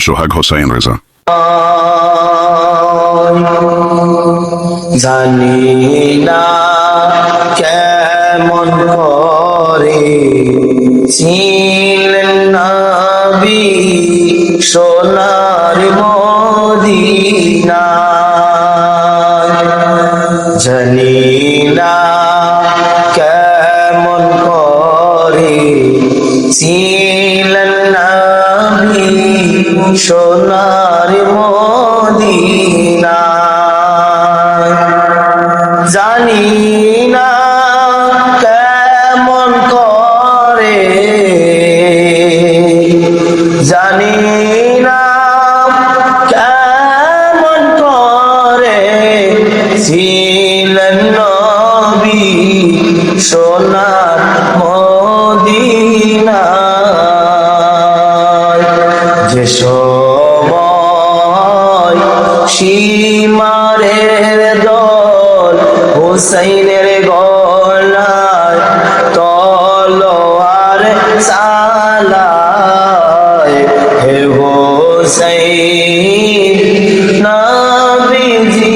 সোহাগ হোসাইন রেজা জানি না কেমন করে ছিলেন নাবি সোনার মদিনা। জানি না কেমন করে ছিলেন সোনার মদিনা জানি না হুসাইন নাবিজির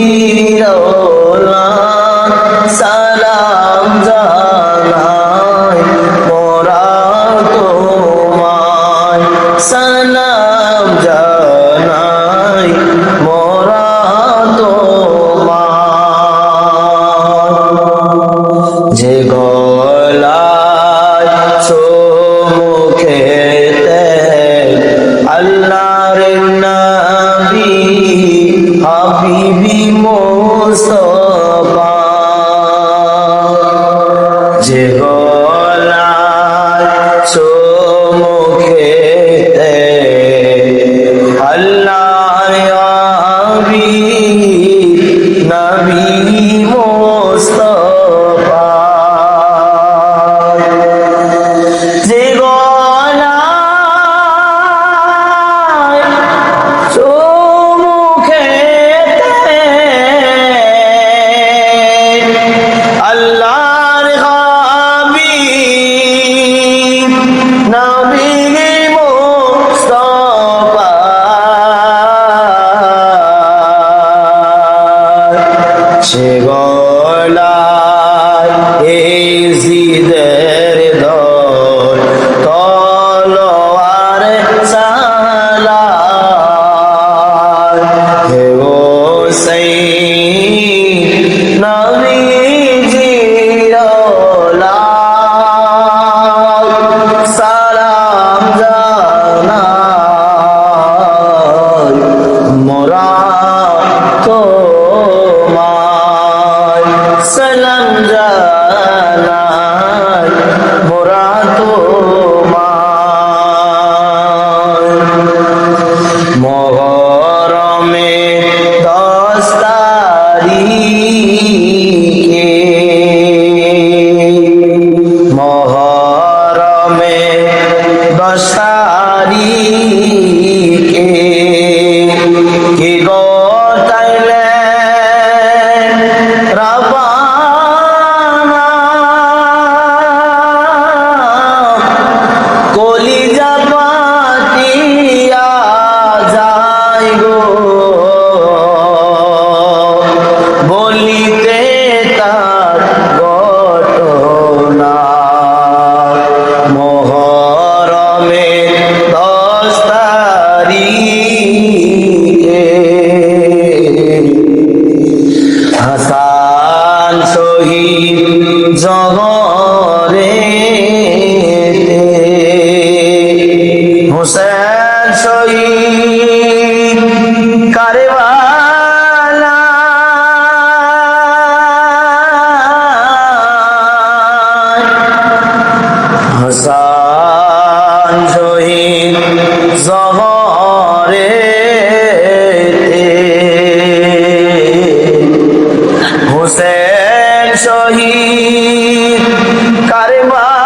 সালাম জানাই মোরা তোমায়। সালাম জানাই মোরা শহীদ কারবা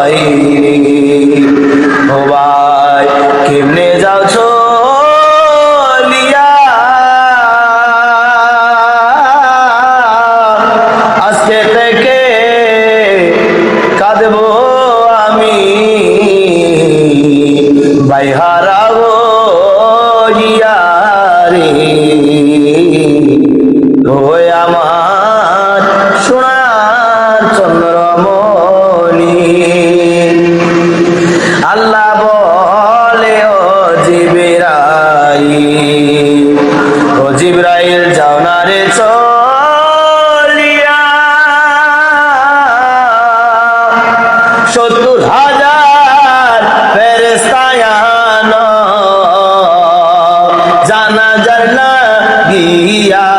ভাই ও ভাই কেমনে যাও চলিয়া আজকে থেকে কাঁদবো আমি ভাই হারাবো জিয়া ও জিব্রাইল যাও না রে চলিয়া। সত্তর হাজার ফেরেস্তায়ান জানা জানা গিয়া